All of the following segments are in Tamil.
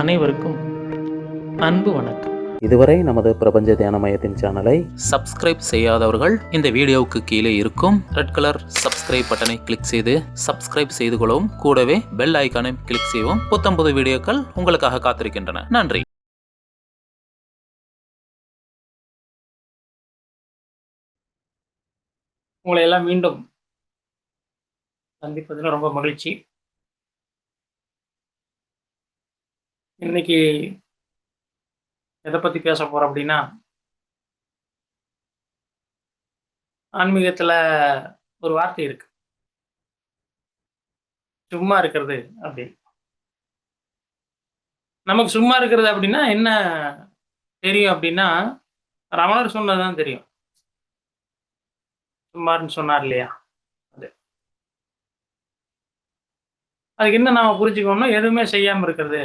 அனைவருக்கும் அன்பு வணக்கம். இதுவரை நமது பிரபஞ்ச தியான மையத்தின் சேனலை சப்ஸ்கிரைப் செய்யாதவர்கள் இந்த வீடியோவுக்கு கீழே இருக்கும் ரெட் கலர் சப்ஸ்கிரைப் பட்டனை கிளிக் செய்து சப்ஸ்கிரைப் செய்து கொள்ளவும். கூடவே பெல் ஐக்கானை கிளிக் செய்யவும். புத்தம்புது வீடியோக்கள் உங்களுக்காக காத்திருக்கின்றன. நன்றி. உங்களை எல்லாம் மீண்டும் சந்திப்பதில் ரொம்ப மகிழ்ச்சி. இன்னைக்கு எதை பற்றி பேச போகிறோம் அப்படின்னா ஆன்மீகத்தில் ஒரு வார்த்தை இருக்கு. சும்மா இருக்கிறது அப்படி. நமக்கு சும்மா இருக்கிறது அப்படின்னா என்ன தெரியும் அப்படின்னா ரமணர் சொன்னதுதான் தெரியும். சும்மாருன்னு சொன்னார் இல்லையா? அது. அதுக்கு என்ன நாம புரிஞ்சுக்கணும்னா எதுவுமே செய்யாம இருக்கிறது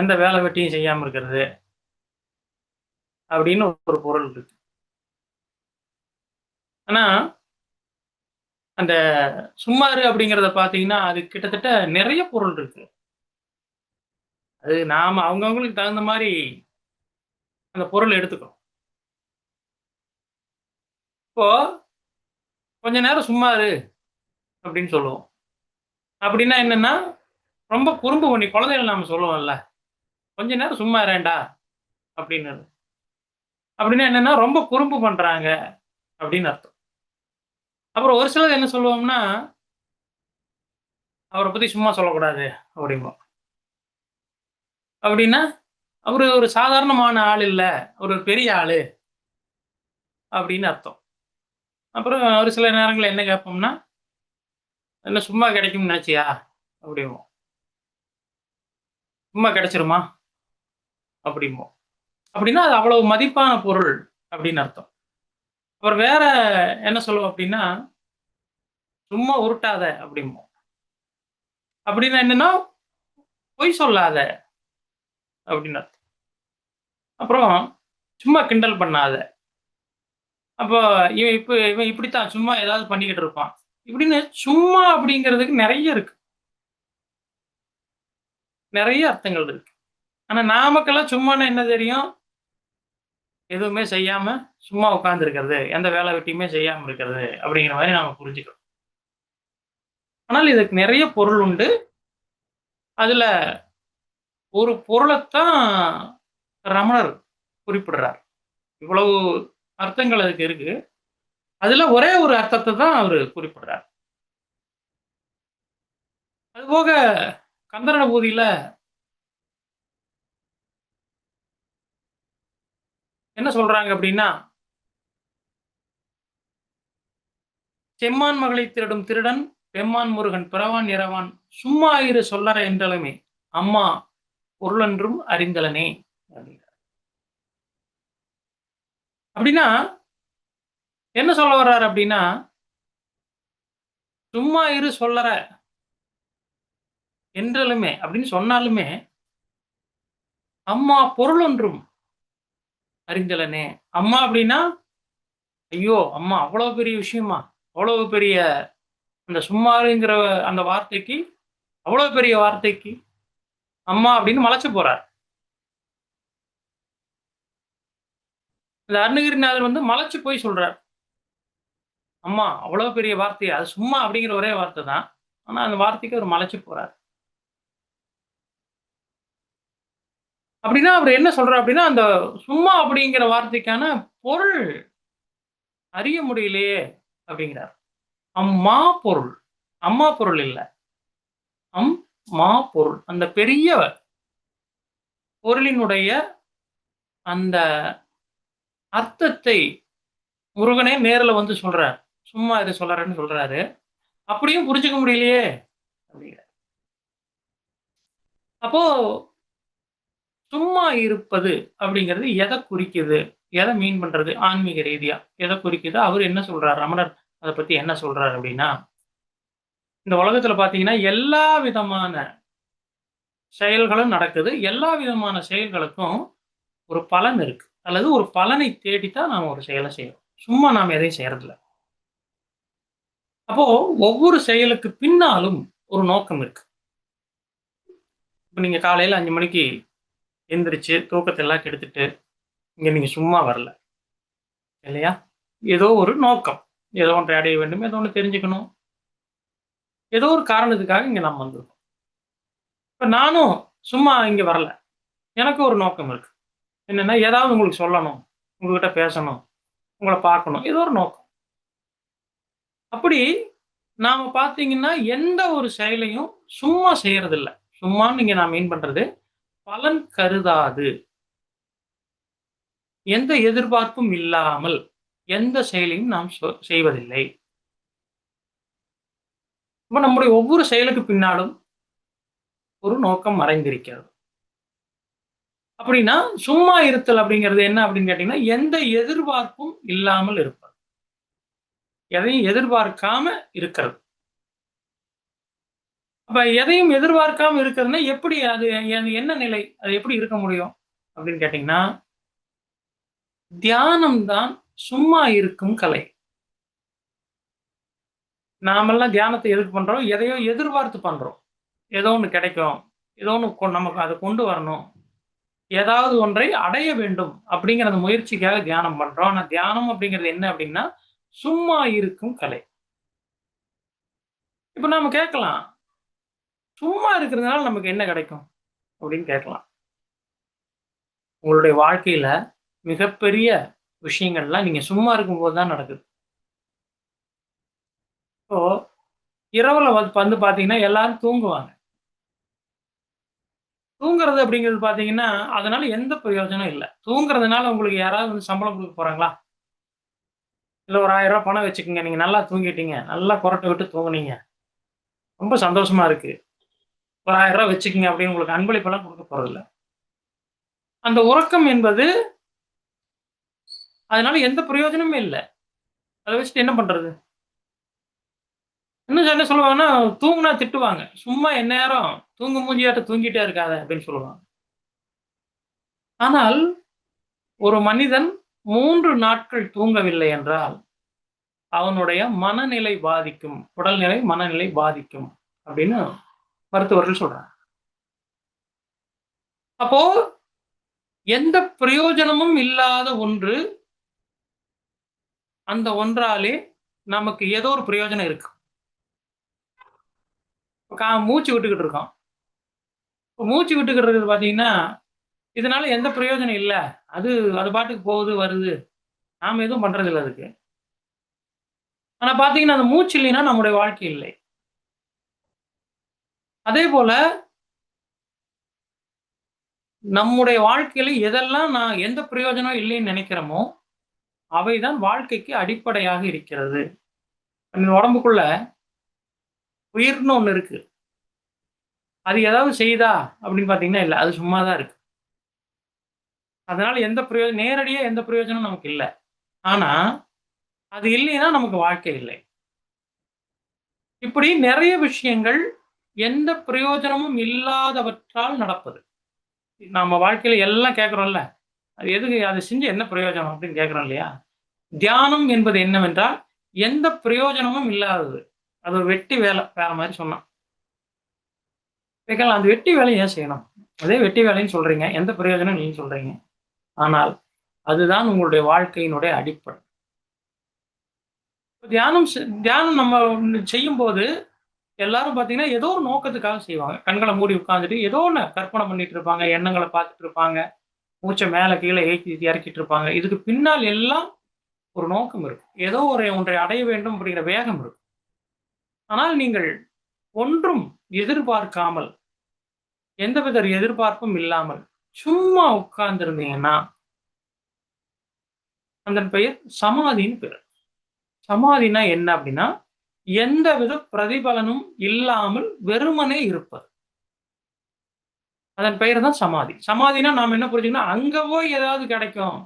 எந்த வேலை வெட்டியும் செய்யாமல் இருக்கிறது அப்படின்னு ஒரு பொருள் இருக்கு. ஆனா அந்த சும்மாரு அப்படிங்கிறத பார்த்தீங்கன்னா அது கிட்டத்தட்ட நிறைய பொருள் இருக்கு. அது நாம அவங்கவுங்களுக்கு தகுந்த மாதிரி அந்த பொருள் எடுத்துக்கிறோம். இப்போ கொஞ்ச நேரம் சும்மாரு அப்படின்னு சொல்லுவோம். அப்படின்னா என்னன்னா ரொம்ப குறும்பு பண்ணி குழந்தைகள் நாம சொல்லுவோம்ல. கொஞ்ச நேரம் சும்மா இரேண்டா அப்படின்னு அப்படின்னா என்னன்னா ரொம்ப குறும்பு பண்றாங்க அப்படின்னு அர்த்தம். அப்புறம் ஒரு சிலர் என்ன சொல்லுவோம்னா அவரை பத்தி சும்மா சொல்லக்கூடாது அப்படிம்போம். அப்படின்னா அவரு ஒரு சாதாரணமான ஆள் இல்லை அவர் ஒரு பெரிய ஆளு அப்படின்னு அர்த்தம். அப்புறம் ஒரு சில நேரங்களில் என்ன கேட்போம்னா என்ன சும்மா கிடைக்கும்னாச்சியா? நினச்சியா சும்மா கிடைச்சிருமா? அப்படிம்போம் அப்படின்னா அது அவ்வளவு மதிப்பான பொருள் அப்படின்னு அர்த்தம். அப்புறம் வேற என்ன சொல்லுவோம் அப்படின்னா சும்மா உருட்டாத அப்படிம்போம் அப்படின்னா என்னன்னா பொய் சொல்லாத அப்படின்னு அர்த்தம். அப்புறம் சும்மா கிண்டல் பண்ணாத. அப்போ இவன் இப்போ இவன் இப்படித்தான் சும்மா ஏதாவது பண்ணிக்கிட்டு இருப்பான். இப்படின்னு சும்மா அப்படிங்கிறதுக்கு நிறைய இருக்கு. நிறைய அர்த்தங்கள் இருக்கு. ஆனா நாமக்கெல்லாம் சும்மானா என்ன தெரியும்? எதுவுமே செய்யாம சும்மா உட்கார்ந்து இருக்கிறது எந்த வேலை வெட்டியுமே செய்யாம இருக்கிறது அப்படிங்கிற மாதிரி நாம புரிஞ்சுக்கிறோம். ஆனால் இதுக்கு நிறைய பொருள் உண்டு. அதுல ஒரு பொருளைத்தான் ரமணர் குறிப்பிடுறார். இவ்வளவு அர்த்தங்கள் அதுக்கு இருக்கு. அதுல ஒரே ஒரு அர்த்தத்தை தான் அவர் குறிப்பிடுறார். அதுபோக கந்தரண பூதியில என்ன சொல்றாங்க அப்படின்னா செம்மான் மகளை திருடும் திருடன் பெம்மான் முருகன் பிறவான் இரவான் சும்மா இரு சொல்லற என்றாலுமே அம்மா பொருளென்றும் அறிந்தலனே அப்படின்னா என்ன சொல்ல வர்றாரு அப்படின்னா சும்மா இரு சொல்லற என்றாலுமே அப்படின்னு சொன்னாலுமே அம்மா பொருள் ஒன்றும் அறிந்தலனே. அம்மா அப்படின்னா ஐயோ அம்மா அவ்வளவு பெரிய விஷயமா? அவ்வளவு பெரிய அந்த சும்மாருங்கிற அந்த வார்த்தைக்கு அவ்வளவு பெரிய வார்த்தைக்கு அம்மா அப்படின்னு மலைச்சு போறார். இந்த அருணகிரிநாதர் வந்து மலைச்சு போய் சொல்றார். அம்மா அவ்வளவு பெரிய வார்த்தை அது சும்மா அப்படிங்கிற ஒரே வார்த்தை தான் ஆனா அந்த வார்த்தைக்கு அவர் மலைச்சு போறார். அப்படின்னா அவர் என்ன சொல்றார் அப்படின்னா அந்த சும்மா அப்படிங்கிற வார்த்தைக்கான பொருள் அறிய முடியலையே அப்படிங்கிறார். அம்மா பொருள். அம்மா பொருள் இல்லை. அம் மா பொருள். அந்த பெரிய பொருளினுடைய அந்த அர்த்தத்தை முருகனே நேரில் வந்து சொல்றார். சும்மா இது சொல்றாருன்னு சொல்றாரு. அப்படியும் புரிஞ்சுக்க முடியலையே அப்படிங்கிற அப்போ சும்மா இருப்பது அப்படிங்கிறது எதை குறிக்குது? எதை மீன் பண்றது? ஆன்மீக ரீதியா எதை குறிக்குது? அவர் என்ன சொல்றார்? ரமணர் அதை பத்தி என்ன சொல்றாரு அப்படின்னா இந்த உலகத்துல பாத்தீங்கன்னா எல்லா விதமான செயல்களும் நடக்குது. எல்லா விதமான செயல்களுக்கும் ஒரு பலன் இருக்கு. அல்லது ஒரு பலனை தேடித்தான் நாம் ஒரு செயலை செய்யறோம். சும்மா நாம் எதையும் செய்யறதில்ல. அப்போ ஒவ்வொரு செயலுக்கு பின்னாலும் ஒரு நோக்கம் இருக்கு. இப்போ நீங்க காலையில அஞ்சு மணிக்கு எந்திரிச்சு தூக்கத்தை எல்லாம் கெடுத்துட்டு இங்க நீங்க சும்மா வரல. இல்லையா? ஏதோ ஒரு நோக்கம். ஏதோ ஒன்றை அடைய வேண்டும் ஏதோ ஒன்று தெரிஞ்சுக்கணும். ஏதோ ஒரு காரணத்துக்காக இங்க நாம் வந்திருக்கோம். இப்போ நானும் சும்மா இங்க வரல. எனக்கு ஒரு நோக்கம் இருக்கு. என்னன்னா ஏதாவது உங்களுக்கு சொல்லணும் உங்ககிட்ட பேசணும் உங்களை பார்க்கணும். ஏதோ ஒரு நோக்கம். அப்படி நாம பார்த்தீங்கன்னா எந்த ஒரு செயலையும் சும்மா செய்யறது சும்மான்னு இங்கே நான் மீன் பண்றது பலன் கருதாது. எந்த எதிர்பார்ப்பும் இல்லாமல் எந்த செயலையும் நாம் செய்வதில்லை. இப்ப நம்முடைய ஒவ்வொரு செயலுக்கு பின்னாலும் ஒரு நோக்கம் மறைந்திருக்கிறது. அப்படின்னா சும்மா இருத்தல் அப்படிங்கிறது என்ன அப்படின்னு கேட்டீங்கன்னா எந்த எதிர்பார்ப்பும் இல்லாமல் இருப்பது. எதையும் எதிர்பார்க்காம இருக்கிறது. அப்ப எதையும் எதிர்பார்க்காம இருக்கிறதுனா எப்படி அது என்ன நிலை? அது எப்படி இருக்க முடியும்? அப்படின்னு கேட்டீங்கன்னா தியானம் தான் சும்மா இருக்கும் கலை. நாமெல்லாம் தியானத்தை எதுக்கு பண்றோம்? எதையோ எதிர்பார்த்து பண்றோம். ஏதோ ஒன்று கிடைக்கும். ஏதோ ஒன்று நமக்கு அதை கொண்டு வரணும். ஏதாவது ஒன்றை அடைய வேண்டும் அப்படிங்கிற அந்த முயற்சிக்காக தியானம் பண்றோம். ஆனா தியானம் அப்படிங்கிறது என்ன அப்படின்னா சும்மா இருக்கும் கலை. இப்ப நாம கேட்கலாம். சும்மா இருக்கிறதுனால நமக்கு என்ன கிடைக்கும் அப்படின்னு கேட்கலாம். உங்களுடைய வாழ்க்கையில மிகப்பெரிய விஷயங்கள்லாம் நீங்க சும்மா இருக்கும்போது தான் நடக்குது. இப்போ இரவுல வந்து வந்து பாத்தீங்கன்னா எல்லாரும் தூங்குவாங்க. தூங்குறது அப்படிங்கிறது பாத்தீங்கன்னா அதனால எந்த பிரயோஜனம் இல்லை. தூங்குறதுனால உங்களுக்கு யாராவது வந்து சம்பளம் கொடுக்க போறாங்களா? இல்ல ஒரு ஆயிரம் ரூபாய் பணம் வச்சுக்கோங்க. நீங்க நல்லா தூங்கிட்டீங்க. நல்லா குரட்டை விட்டு தூங்குனீங்க. ரொம்ப சந்தோஷமா இருக்கு. ஒரு ஆயிரம் ரூபாய் வச்சுக்கோங்க அப்படின்னு உங்களுக்கு அன்பளிப்பெல்லாம் கொடுக்க போறதில்ல. அந்த உறக்கம் என்பது அதனால எந்த பிரயோஜனமும் இல்லை. அதை வச்சுட்டு என்ன பண்றது? இன்னும் என்ன சொல்லுவாங்கன்னா தூங்குனா திட்டுவாங்க. சும்மா எந்நேரம் தூங்கு மூஞ்சியாட்ட தூங்கிட்டே இருக்காத அப்படின்னு சொல்லுவாங்க. ஆனால் ஒரு மனிதன் மூன்று நாட்கள் தூங்கவில்லை என்றால் அவனுடைய மனநிலை பாதிக்கும். உடல்நிலை மனநிலை பாதிக்கும் அப்படின்னு மருத்துவர்கள் சொல்றாங்க அப்போ எந்த பிரயோஜனமும் இல்லாத ஒன்று அந்த ஒன்றாலே நமக்கு ஏதோ ஒரு பிரயோஜனம் இருக்கு. கா மூச்சு விட்டுக்கிட்டு இருக்கோம். மூச்சு விட்டுக்கிட்டு பார்த்தீங்கன்னா இதனால எந்த பிரயோஜனம் இல்லை. அது அது பாட்டுக்கு போகுது வருது. நாம எதுவும் பண்றது இல்லை அதுக்கு. ஆனா பாத்தீங்கன்னா அந்த மூச்சு இல்லைன்னா நம்முடைய வாழ்க்கை இல்லை. அதே போல நம்முடைய வாழ்க்கையில எதெல்லாம் நான் எந்த பிரயோஜனம் இல்லைன்னு நினைக்கிறோமோ அவைதான் வாழ்க்கைக்கு அடிப்படையாக இருக்கிறது. உடம்புக்குள்ள உயிர்னு ஒண்ணு இருக்கு. அது ஏதாவது செய்தா அப்படின்னு பாத்தீங்கன்னா இல்லை அது சும்மா தான் இருக்கு. அதனால எந்த பிரயோஜனம் நேரடியா எந்த பிரயோஜனம் நமக்கு இல்லை. ஆனா அது இல்லைன்னா நமக்கு வாழ்க்கை இல்லை. இப்படி நிறைய விஷயங்கள் எந்த பிரயோஜனமும் இல்லாதவற்றால் நடப்பது. நம்ம வாழ்க்கையில எல்லாம் கேட்குறோம்ல அது எதுக்கு அதை செஞ்சு என்ன பிரயோஜனம் அப்படின்னு கேட்குறோம் இல்லையா? தியானம் என்பது என்னவென்றால் எந்த பிரயோஜனமும் இல்லாதது. அது ஒரு வெட்டி வேலை வேற மாதிரி சொன்னான். கேட்கலாம் அந்த வெட்டி வேலையை ஏன் செய்யணும்? அதே வெட்டி வேலைன்னு சொல்றீங்க எந்த பிரயோஜனம் நீங்க சொல்றீங்க. ஆனால் அதுதான் உங்களுடைய வாழ்க்கையினுடைய அடிப்படை. தியானம் தியானம் நம்ம செய்யும் போது எல்லாரும் பார்த்தீங்கன்னா ஏதோ ஒரு நோக்கத்துக்காக செய்வாங்க. கண்களை மூடி உட்காந்துட்டு ஏதோ ஒன்று கற்பனை பண்ணிட்டு இருப்பாங்க எண்ணங்களை பார்த்துட்டு இருப்பாங்க மூச்சை மேலே கீழே ஏற்றி இறக்கிட்டு இருப்பாங்க. இதுக்கு பின்னால் எல்லாம் ஒரு நோக்கம் இருக்கும். ஏதோ ஒரு ஒன்றை அடைய வேண்டும் அப்படிங்கிற வேகம் இருக்கும். ஆனால் நீங்கள் ஒன்றும் எதிர்பார்க்காமல் எந்தவித எதிர்பார்ப்பும் இல்லாமல் சும்மா உட்கார்ந்துருந்தீங்கன்னா அந்த பெயர் சமாதின்னு பெயர் சமாதினா என்ன அப்படின்னா எந்தவித பிரதிபலனும் இல்லாமல் வெறுமனே இருப்பது. அதன் பெயர் தான் சமாதி. சமாதினா நாம் என்ன புரிஞ்சுக்கணும்? அங்க போய் ஏதாவது கிடைக்கும்.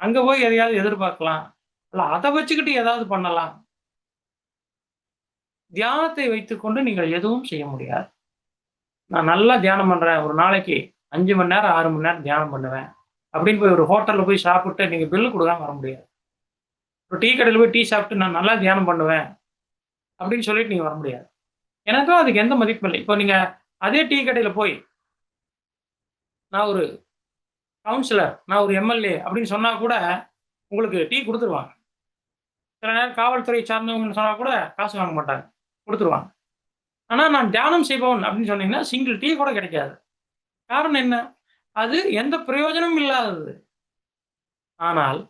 அங்க போய் எதையாவது எதிர்பார்க்கலாம். இல்ல அதை வச்சுக்கிட்டு ஏதாவது பண்ணலாம். தியானத்தை வைத்துக்கொண்டு நீங்கள் எதுவும் செய்ய முடியாது. நான் நல்லா தியானம் பண்றேன். ஒரு நாளைக்கு அஞ்சு மணி நேரம் ஆறு மணி நேரம் தியானம் பண்ணுவேன். அப்படின்னு போய் ஒரு ஹோட்டல்ல போய் சாப்பிட்டு நீங்க பில்லு கொடுக்காம வர முடியாது. ஒரு டீ கடையில் போய் டீ சாப்பிட்டு நான் நல்லா தியானம் பண்ணுவேன். அப்படின்னு சொல்லிட்டு நீங்க வர முடியாது. எனக்கும் அதுக்கு எந்த மதிப்பும் இல்லை. இப்போ நீங்க அதே டீ கடையில போய் நான் ஒரு கவுன்சிலர் நான் ஒரு எம்எல்ஏ அப்படின்னு சொன்னா கூட உங்களுக்கு டீ கொடுத்துருவாங்க. சில நேரம் காவல்துறை சார்ந்தவங்கன்னு சொன்னா கூட காசு வாங்க மாட்டாங்க. கொடுத்துருவாங்க. ஆனா நான் தியானம் செய்பவன் அப்படின்னு சொன்னீங்கன்னா சிங்கிள் டீ கூட கிடைக்காது. காரணம் என்ன? அது எந்த பிரயோஜனமும் இல்லாதது. ஆனால்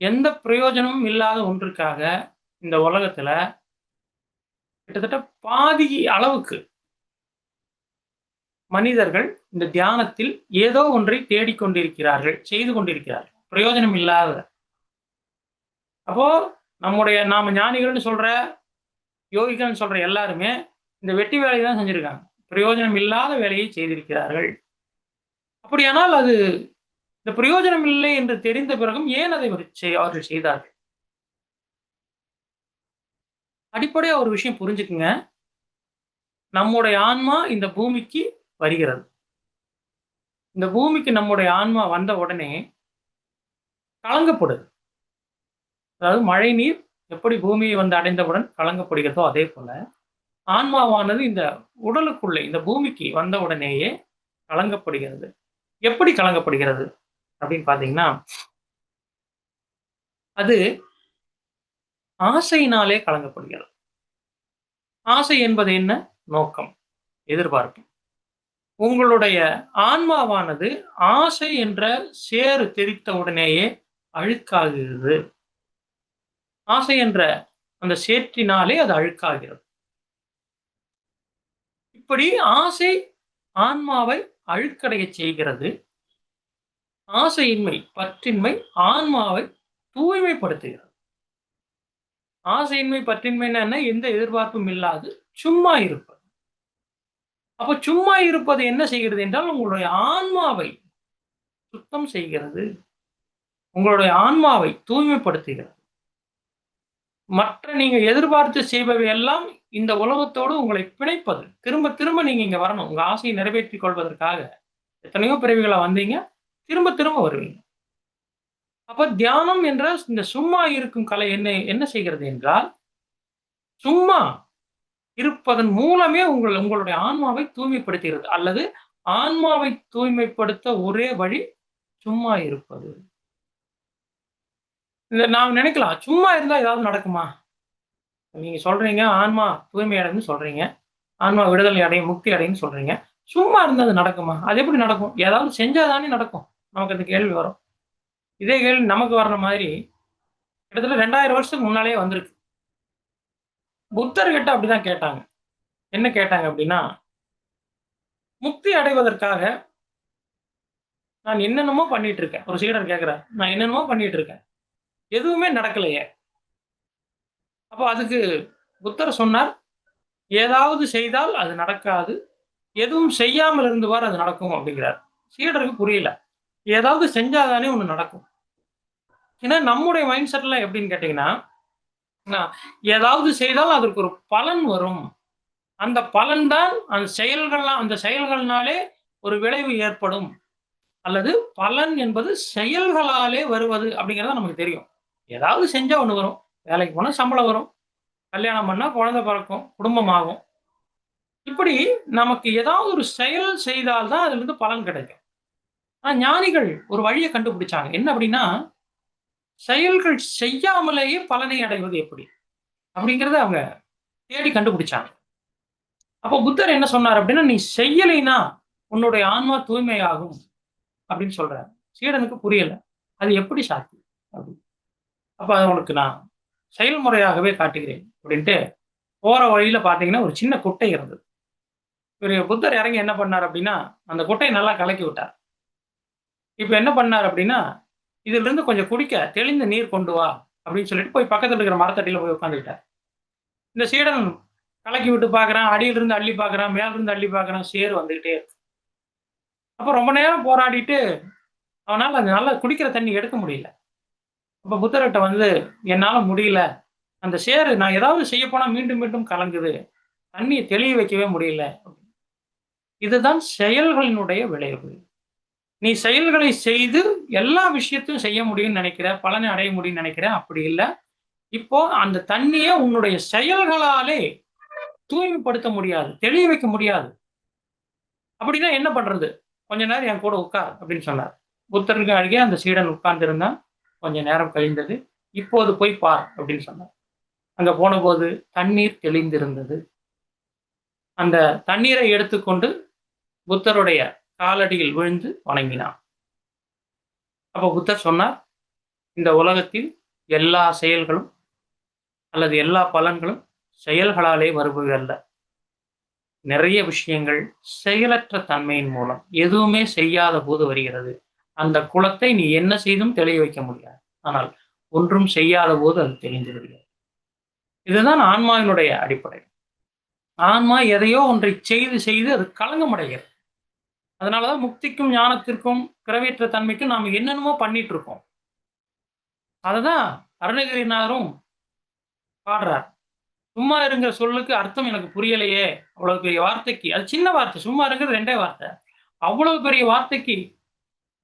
எந்த பிரயோஜனமும் இல்லாத ஒன்றுக்காக இந்த உலகத்துல கிட்டத்தட்ட பாதி அளவுக்கு மனிதர்கள் இந்த தியானத்தில் ஏதோ ஒன்றை தேடிக்கொண்டிருக்கிறார்கள் செய்து கொண்டிருக்கிறார்கள். பிரயோஜனம் இல்லாத அப்போ நம்முடைய நாம ஞானிகள்னு சொல்ற யோகிகள்னு சொல்ற எல்லாருமே இந்த வெட்டி வேலையை தான் செஞ்சிருக்காங்க. பிரயோஜனம் இல்லாத வேலையை செய்திருக்கிறார்கள். அப்படியானால் அது இந்த பிரயோஜனம் இல்லை என்று தெரிந்த பிறகும் ஏன் அதை செய்- அவர்கள் செய்தார்கள்? அடிப்படையா ஒரு விஷயம் புரிஞ்சுக்குங்க. நம்முடைய ஆன்மா இந்த பூமிக்கு வருகிறது. இந்த பூமிக்கு நம்முடைய ஆன்மா வந்த உடனே கலங்கப்படுது. அதாவது மழை நீர் எப்படி பூமியை வந்து அடைந்தவுடன் கலங்கப்படுகிறதோ அதே போல ஆன்மாவானது இந்த உடலுக்குள்ளே இந்த பூமிக்கு வந்த உடனேயே கலங்கப்படுகிறது. எப்படி கலங்கப்படுகிறது அப்படின்னு பார்த்தீங்கன்னா அது ஆசையினாலே கலங்கப்படுகிறது. ஆசை என்பது என்ன? நோக்கம் எதிர்பார்ப்பு. உங்களுடைய ஆன்மாவானது ஆசை என்ற சேறு தெரித்த உடனேயே அழுக்காகிறது. ஆசை என்ற அந்த சேற்றினாலே அது அழுக்காகிறது. இப்படி ஆசை ஆன்மாவை அழுக்கடைய செய்கிறது. ஆசையின்மை பற்றின்மை ஆன்மாவை தூய்மைப்படுத்துகிறது. ஆசையின்மை பற்றின்மைன்னா என்ன எந்த எதிர்பார்ப்பும் இல்லாது சும்மா இருப்பது. அப்ப சும்மா இருப்பது என்ன செய்கிறது என்றால் உங்களுடைய ஆன்மாவை சுத்தம் செய்கிறது. உங்களுடைய ஆன்மாவை தூய்மைப்படுத்துகிறது. மற்ற நீங்க எதிர்பார்த்து செய்பவை எல்லாம் இந்த உலகத்தோடு உங்களை பிணைப்பது. திரும்ப திரும்ப நீங்க இங்க வரணும். உங்க ஆசையை நிறைவேற்றிக் கொள்வதற்காக. எத்தனையோ பிறவிகளை வந்தீங்க. திரும்ப திரும்ப வருவீங்க. அப்ப தியானம் என்ற இந்த சும்மா இருக்கும் கலை என்ன என்ன செய்கிறது என்றால் சும்மா இருப்பதன் மூலமே உங்கள் உங்களுடைய ஆன்மாவை தூய்மைப்படுத்துகிறது. அல்லது ஆன்மாவை தூய்மைப்படுத்த ஒரே வழி சும்மா இருப்பது. இந்த நாம் நினைக்கலாம் சும்மா இருந்தா ஏதாவது நடக்குமா? நீங்க சொல்றீங்க ஆன்மா தூய்மை அடைன்னு சொல்றீங்க. ஆன்மா விடுதலை அடையும் முக்தி அடையும் சொல்றீங்க. சும்மா இருந்தா அது நடக்குமா? அது எப்படி நடக்கும்? ஏதாவது செஞ்சாதானே நடக்கும். நமக்கு அந்த கேள்வி வரும். இதே கேள்வி நமக்கு வர்ற மாதிரி கிட்டத்தட்ட ரெண்டாயிரம் வருஷத்துக்கு முன்னாலே வந்திருக்கு. புத்தர்கிட்ட அப்படிதான் கேட்டாங்க. என்ன கேட்டாங்க அப்படின்னா முக்தி அடைவதற்காக நான் என்னென்னமோ பண்ணிட்டு இருக்கேன் ஒரு சீடர் கேட்கிறார் நான் என்னென்னமோ பண்ணிட்டு இருக்கேன் எதுவுமே நடக்கலையே. அப்போ அதுக்கு புத்தர் சொன்னார் ஏதாவது செய்தால் அது நடக்காது. எதுவும் செய்யாமல் இருந்துவார் அது நடக்கும். அப்படிங்கிறார். சீடருக்கு புரியல. ஏதாவது செஞ்சாதானே ஒன்று நடக்கும். ஏன்னா நம்முடைய மைண்ட் செட்ல எப்படின்னு கேட்டிங்கன்னா ஏதாவது செய்தால் அதற்கு ஒரு பலன் வரும். அந்த பலன் தான் அந்த செயல்கள்லாம் அந்த செயல்கள்னாலே ஒரு விளைவு ஏற்படும். அல்லது பலன் என்பது செயல்களாலே வருவது அப்படிங்கிறது நமக்கு தெரியும். ஏதாவது செஞ்சா ஒன்று வரும். வேலைக்கு போனால் சம்பளம் வரும். கல்யாணம் பண்ணால் குழந்தை பிறக்கும் குடும்பமாகும் இப்படி நமக்கு ஏதாவது ஒரு செயல் செய்தால்தான் அதுல இருந்து பலன் கிடைக்கும். ஆனா ஞானிகள் ஒரு வழியை கண்டுபிடிச்சாங்க. என்ன அப்படின்னா செயல்கள் செய்யாமலேயே பலனை அடைவது எப்படி? அப்படிங்கிறத அவங்க தேடி கண்டுபிடிச்சாங்க. அப்போ புத்தர் என்ன சொன்னார் அப்படின்னா நீ செய்யலைனா உன்னுடைய ஆன்மா தூய்மையாகும் அப்படின்னு சொல்றாரு. சீடனுக்கு புரியல. அது எப்படி சாத்தியம் அப்படி அப்போ அது உனக்கு நான் செயல்முறையாகவே காட்டுகிறேன் அப்படின்ட்டு போற வழியில பாத்தீங்கன்னா ஒரு சின்ன குட்டை இருந்தது. இவர் புத்தர் இறங்கி என்ன பண்ணார் அப்படின்னா அந்த குட்டையை நல்லா கலக்கி விட்டார். இப்போ என்ன பண்ணார் அப்படின்னா இதுல இருந்து கொஞ்சம் குடிக்க தெளிந்த நீர் கொண்டு வா அப்படின்னு சொல்லிட்டு போய் பக்கத்தில் இருக்கிற மரத்தடியில் போய் உட்காந்துக்கிட்டார் இந்த சீடன் கலக்கி விட்டு பார்க்குறான் அடியிலிருந்து அள்ளி பார்க்குறான் மேலிருந்து அள்ளி பார்க்குறான் சேர் வந்துகிட்டே இருக்கு. அப்போ ரொம்ப நேரம் போராடிட்டு அவனால் அந்த நல்லா குடிக்கிற தண்ணி எடுக்க முடியல. அப்போ புத்தர்கிட்ட வந்து என்னால் முடியல. அந்த சேரு நான் ஏதாவது செய்ய போனால் மீண்டும் மீண்டும் கலங்குது. தண்ணியை தெளிய வைக்கவே முடியல. இதுதான் செயல்களினுடைய விளைவு. நீ செயல்களை செய்து எல்லா விஷயத்தையும் செய்ய முடியும்னு நினைக்கிற பலனை அடைய முடியும்னு நினைக்கிற அப்படி இல்லை. இப்போ அந்த தண்ணியை உன்னுடைய செயல்களாலே தூய்மைப்படுத்த முடியாது தெளிய வைக்க முடியாது. அப்படின்னா என்ன பண்றது? கொஞ்ச நேரம் என் கூட உட்கார் அப்படின்னு சொன்னார். புத்தருக்கு அழகே அந்த சீடன் உட்கார்ந்திருந்தான் கொஞ்ச நேரம் கழிந்தது. இப்போது போய் பார் அப்படின்னு சொன்னார். அங்க போனபோது தண்ணீர் தெளிந்திருந்தது. அந்த தண்ணீரை எடுத்துக்கொண்டு புத்தருடைய காலடியில் விழுந்து வணங்கினான். அப்போ புத்தர் சொன்னார் இந்த உலகத்தில் எல்லா செயல்களும் அல்லது எல்லா பலன்களும் செயல்களாலே வருபவை அல்ல நிறைய விஷயங்கள் செயலற்ற தன்மையின் மூலம் எதுவுமே செய்யாத போது வருகிறது. அந்த குளத்தை நீ என்ன செய்தும் தெளிய வைக்க முடியாது. ஆனால் ஒன்றும் செய்யாத போது அது தெளிந்து விடுகிறது. இதுதான் ஆன்மாவினுடைய அடிப்படை. ஆன்மா எதையோ ஒன்றை செய்து செய்து அது களங்கமடைகிறது. அதனாலதான் முக்திக்கும் ஞானத்திற்கும் பிறவேற்ற தன்மைக்கும் நாம் என்னென்னமோ பண்ணிட்டு இருக்கோம் அததான் அருணகிரிநாதரும் பாடுறார். சும்மா இருங்கிற சொல்லுக்கு அர்த்தம் எனக்கு புரியலையே. அவ்வளவு பெரிய வார்த்தைக்கு. அது சின்ன வார்த்தை சும்மா இருக்கிறது ரெண்டே வார்த்தை. அவ்வளவு பெரிய வார்த்தைக்கு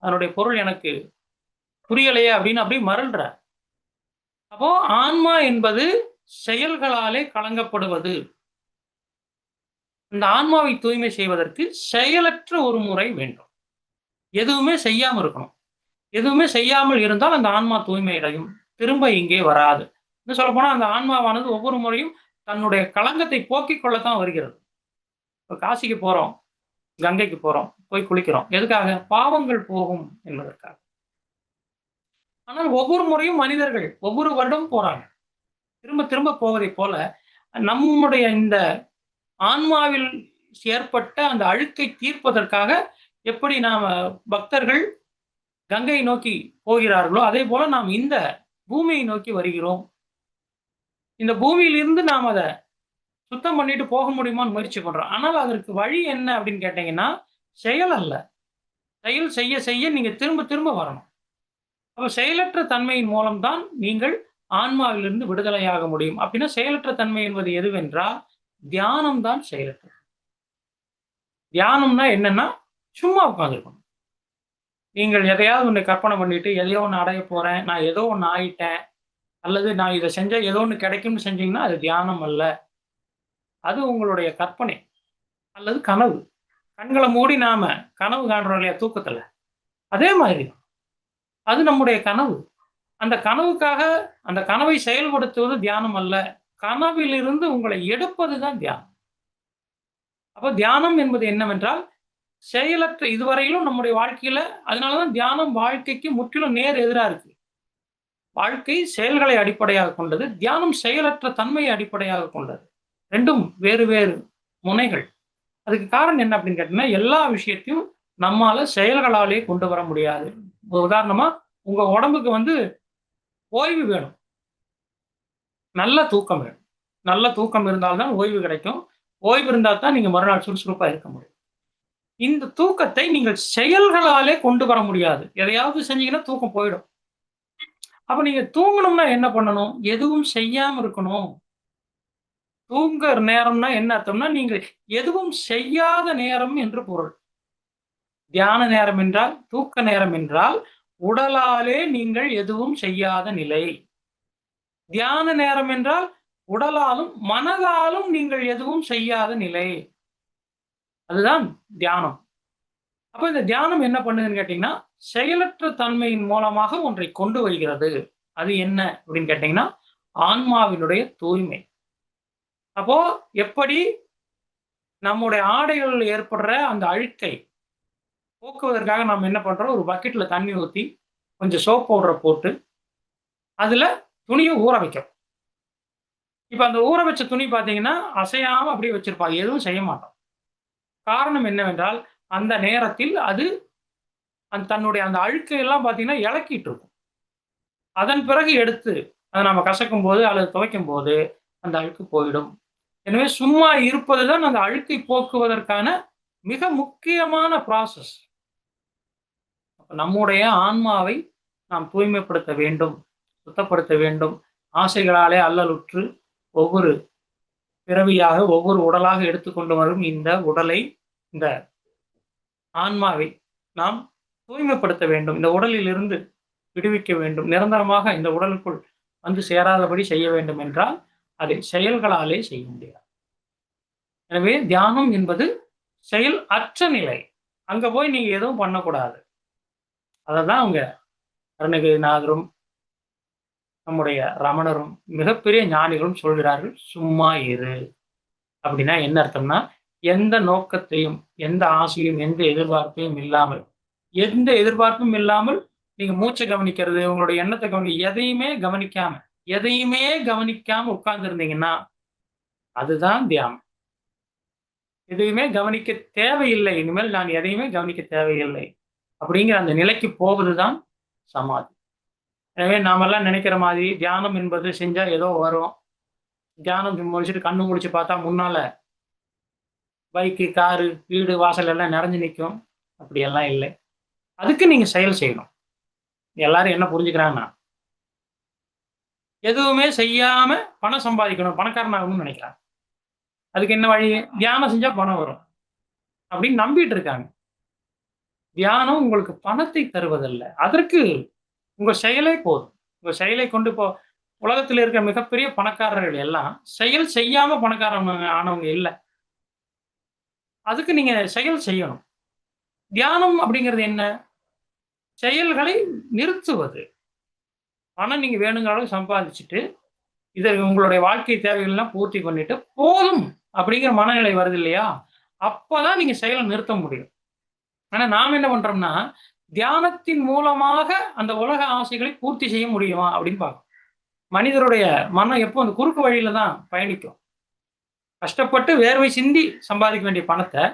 அதனுடைய பொருள் எனக்கு புரியலையே அப்படின்னு அப்படியே மறல்ற அப்போ ஆன்மா என்பது செயல்களாலே கலங்கப்படுவது. இந்த ஆன்மாவை தூய்மை செய்வதற்கு செயலற்ற ஒரு முறை வேண்டும். எதுவுமே செய்யாமல் இருக்கணும். எதுவுமே செய்யாமல் இருந்தால் அந்த ஆன்மா தூய்மை அடையும். திரும்ப இங்கே வராது. இன்னும் சொல்ல அந்த ஆன்மாவானது ஒவ்வொரு முறையும் தன்னுடைய களங்கத்தை போக்கிக் கொள்ளத்தான் வருகிறது. இப்போ காசிக்கு போறோம் கங்கைக்கு போறோம் போய் குளிக்கிறோம். எதுக்காக? பாவங்கள் போகும் என்பதற்காக. ஆனால் ஒவ்வொரு முறையும் மனிதர்கள் ஒவ்வொரு வருடமும் போறாங்க. திரும்ப திரும்ப போவதை போல நம்முடைய இந்த ஆன்மாவில் ஏற்பட்ட அந்த அழுக்கை தீர்ப்பதற்காக எப்படி நாம பக்தர்கள் கங்கை நோக்கி போகிறார்களோ அதே போல நாம் இந்த பூமியை நோக்கி வருகிறோம். இந்த பூமியிலிருந்து நாம் அதை சுத்தம் பண்ணிட்டு போக முடியுமான்னு முயற்சி பண்றோம். ஆனால் அதற்கு வழி என்ன அப்படின்னு கேட்டீங்கன்னா செயல் அல்ல. செயல் செய்ய செய்ய நீங்க திரும்ப திரும்ப வரணும். அப்போ செயலற்ற தன்மையின் மூலம்தான் நீங்கள் ஆன்மாவிலிருந்து விடுதலையாக முடியும். அப்படின்னா செயலற்ற தன்மை என்பது எதுவென்றால் தியானம் தான் செயலற்றது தியானம்னா என்னன்னா சும்மா உட்காந்துருக்கணும் நீங்கள் எதையாவது ஒன்று கற்பனை பண்ணிட்டு எதையோ ஒன்று அடைய போறேன் நான் ஏதோ ஒன்று ஆயிட்டேன் அல்லது நான் இதை செஞ்சா ஏதோ ஒன்று கிடைக்கும்னு செஞ்சீங்கன்னா அது தியானம் அல்ல. அது உங்களுடைய கற்பனை அல்லது கனவு. கண்களை மூடி நாம கனவு காண்றோம் இல்லையா தூக்கத்துல? அதே மாதிரி அது நம்முடைய கனவு. அந்த கனவுக்காக அந்த கனவை செயல்படுத்துவது தியானம் அல்ல. கனவிலிருந்து உங்களை எடுப்பது தான் தியானம். அப்போ தியானம் என்பது என்னவென்றால் செயலற்ற இதுவரையிலும் நம்முடைய வாழ்க்கையில அதனாலதான் தியானம் வாழ்க்கைக்கு முற்றிலும் நேர் எதிராக இருக்கு. வாழ்க்கை செயல்களை அடிப்படையாக கொண்டது தியானம் செயலற்ற தன்மையை அடிப்படையாக கொண்டது. ரெண்டும் வேறு வேறு முனைகள். அதுக்கு காரணம் என்ன அப்படின்னு கேட்டீங்கன்னா எல்லா விஷயத்தையும் நம்மால செயல்களாலே கொண்டு வர முடியாது. உதாரணமா உங்க உடம்புக்கு வந்து ஓய்வு வேணும். நல்ல தூக்கம் வேணும். நல்ல தூக்கம் இருந்தால்தான் ஓய்வு கிடைக்கும். ஓய்வு இருந்தால் தான் நீங்க மறுநாள் சுறுசுறுப்பா இருக்க முடியும். இந்த தூக்கத்தை நீங்கள் செயல்களாலே கொண்டு வர முடியாது. எதையாவது செஞ்சீங்கன்னா தூக்கம் போயிடும். அப்போ நீங்க தூங்கணும்னா என்ன பண்ணணும்? எதுவும் செய்யாமல் இருக்கணும். தூங்குற நேரம்னா என்ன அர்த்தம்னா நீங்கள் எதுவும் செய்யாத நேரம் என்று பொருள். தியான நேரம் என்றால் தூக்க நேரம் என்றால் உடலாலே நீங்கள் எதுவும் செய்யாத நிலை. தியான நேரம் என்றால் உடலாலும் மனதாலும் நீங்கள் எதுவும் செய்யாத நிலை. அதுதான் தியானம். அப்ப இந்த தியானம் என்ன பண்ணுதுன்னு கேட்டீங்கன்னா செயலற்ற தன்மையின் மூலமாக ஒன்றை கொண்டு வருகிறது. அது என்ன அப்படின்னு கேட்டீங்கன்னா ஆன்மாவினுடைய தூய்மை. அப்போ எப்படி நம்முடைய ஆடைகளில் ஏற்படுற அந்த அழுக்கை போக்குவதற்காக நாம் என்ன பண்றோம்? ஒரு பக்கெட்ல தண்ணி ஊற்றி கொஞ்சம் சோப் பவுடரை போட்டு அதுல துணியை ஊற வைக்கும். இப்போ அந்த ஊற வச்ச துணி பார்த்தீங்கன்னா அசையாமல் அப்படியே வச்சிருப்பாங்க. எதுவும் செய்ய மாட்டோம். காரணம் என்னவென்றால் அந்த நேரத்தில் அது அந்த தன்னுடைய அந்த அழுக்கையெல்லாம் பார்த்தீங்கன்னா இலக்கிட்டு இருக்கும். அதன் பிறகு எடுத்து அதை நம்ம கசக்கும் போது அல்லது துவைக்கும் போது அந்த அழுக்கு போயிடும். எனவே சும்மா இருப்பது தான் அந்த அழுக்கை போக்குவதற்கான மிக முக்கியமான ப்ராசஸ் நம்முடைய ஆன்மாவை நாம் தூய்மைப்படுத்த வேண்டும். சுத்தப்படுத்த வேண்டும். ஆசைகளாலே அல்லலுற்று ஒவ்வொரு பிறவியாக ஒவ்வொரு உடலாக எடுத்துக்கொண்டு வரும் இந்த உடலை இந்த ஆன்மாவை நாம் தூய்மைப்படுத்த வேண்டும். இந்த உடலில் இருந்து விடுவிக்க வேண்டும். நிரந்தரமாக இந்த உடலுக்குள் வந்து சேராதபடி செய்ய வேண்டும் என்றால் அதை செயல்களாலே செய்ய முடியாது. எனவே தியானம் என்பது செயல் அற்ற நிலை. அங்க போய் நீங்க எதுவும் பண்ணக்கூடாது. அதை தான் அவங்க அருணகிரிநாதரும் நம்முடைய ரமணரும் மிகப்பெரிய ஞானிகளும் சொல்கிறார்கள் சும்மா இரு. அப்படின்னா என்ன அர்த்தம்னா எந்த நோக்கத்தையும் எந்த ஆசையும் எந்த எதிர்பார்ப்பையும் இல்லாமல் எந்த எதிர்பார்ப்பும் இல்லாமல் நீங்க மூச்சை கவனிக்கிறது உங்களுடைய எண்ணத்தை கவனி எதையுமே கவனிக்காம எதையுமே கவனிக்காம உட்கார்ந்துருந்தீங்கன்னா அதுதான் தியானம். எதையுமே கவனிக்க தேவையில்லை இனிமேல் நான் எதையுமே கவனிக்க தேவையில்லை அப்படிங்கிற அந்த நிலைக்கு போவதுதான் சமாதி. எனவே நாமெல்லாம் நினைக்கிற மாதிரி தியானம் என்பது செஞ்சால் ஏதோ வரும். தியானம் முடிச்சுட்டு கண்ணு முடிச்சு பார்த்தா முன்னால பைக்கு காரு வீடு வாசல் எல்லாம் நிறைஞ்சு நிற்கும். அப்படியெல்லாம் இல்லை. அதுக்கு நீங்க செயல் செய்யணும். எல்லாரும் என்ன புரிஞ்சுக்கிறாங்கன்னா எதுவுமே செய்யாம பணம் சம்பாதிக்கணும் பணக்காரனாகணும்னு நினைக்கிறாங்க. அதுக்கு என்ன வழி? தியானம் செஞ்சா பணம் வரும். அப்படின்னு நம்பிட்டு இருக்காங்க. தியானம் உங்களுக்கு பணத்தை தருவதில்லை. அதற்கு உங்க செயலே போதும். உங்க செயலை கொண்டு இப்போ உலகத்தில் இருக்கிற மிகப்பெரிய பணக்காரர்கள் எல்லாம் செயல் செய்யாம பணக்காரங்க ஆனவங்க இல்லை. அதுக்கு நீங்க செயல் செய்யணும். தியானம் அப்படிங்கிறது என்ன? செயல்களை நிறுத்துவது. பணம் நீங்க வேணுங்கிற அளவு சம்பாதிச்சுட்டு இதை உங்களுடைய வாழ்க்கை தேவைகள்லாம் பூர்த்தி பண்ணிட்டு போதும் அப்படிங்கிற மனநிலை வருது இல்லையா? அப்பதான் நீங்க செயலை நிறுத்த முடியும். ஆனா நாம் என்ன பண்றோம்னா தியானத்தின் மூலமாக அந்த உலக ஆசைகளை பூர்த்தி செய்ய முடியுமா அப்படின்னு பார்க்கணும். மனிதருடைய மனம் எப்போ அந்த குறுக்கு வழியில தான் பயணிக்கும். கஷ்டப்பட்டு வேர்வை சிந்தி சம்பாதிக்க வேண்டிய பணத்தை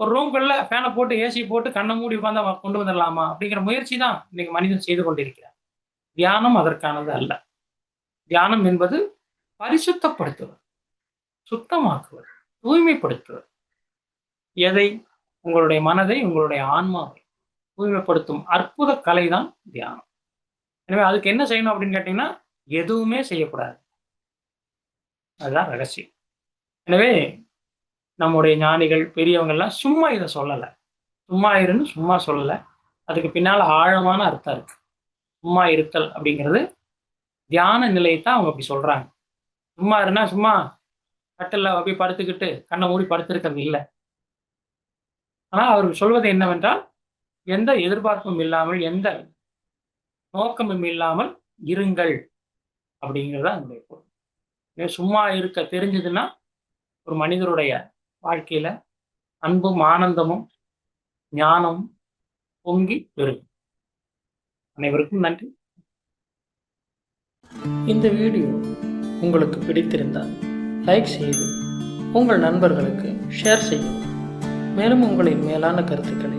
ஒரு ரூம்குள்ள ஃபேனை போட்டு ஏசி போட்டு கண்ணை மூடி உட்காந்து கொண்டு வந்துடலாமா அப்படிங்கிற முயற்சி தான் இன்னைக்கு மனிதன் செய்து கொண்டிருக்கிறார். தியானம் அதற்கானது அல்ல. தியானம் என்பது பரிசுத்தப்படுத்துவது சுத்தமாக்குவது தூய்மைப்படுத்துவது. எதை? உங்களுடைய மனதை உங்களுடைய ஆன்மாவை. தூய்மைப்படுத்தும் அற்புத கலை தான் தியானம். எனவே அதுக்கு என்ன செய்யணும் அப்படின்னு கேட்டீங்கன்னா எதுவுமே செய்யக்கூடாது. அதுதான் ரகசியம். எனவே நம்முடைய ஞானிகள் பெரியவங்கள்லாம் சும்மா இதை சொல்லலை. சும்மா இருன்னு சும்மா சொல்லலை. அதுக்கு பின்னால் ஆழமான அர்த்தம் இருக்கு. சும்மா இருத்தல் அப்படிங்கிறது தியான நிலையத்தான் அவங்க அப்படி சொல்றாங்க. சும்மா இருந்தா சும்மா கட்டில் அப்படி படுத்துக்கிட்டு கண்ணை மூடி படுத்திருக்கிறது இல்லை. ஆனால் அவர் சொல்வது என்னவென்றால் எந்த எதிர்பார்ப்பும் இல்லாமல் எந்த நோக்கமும் இல்லாமல் இருங்கள் அப்படிங்கிறதா அதனுடைய பொருள். சும்மா இருக்க தெரிஞ்சதுன்னா ஒரு மனிதருடைய வாழ்க்கையில அன்பும் ஆனந்தமும் ஞானமும் பொங்கி பெருகும். அனைவருக்கும் நன்றி. இந்த வீடியோ உங்களுக்கு பிடித்திருந்தால் லைக் செய்து உங்கள் நண்பர்களுக்கு ஷேர் செய்யவும். மேலும் உங்களின் மேலான கருத்துக்களை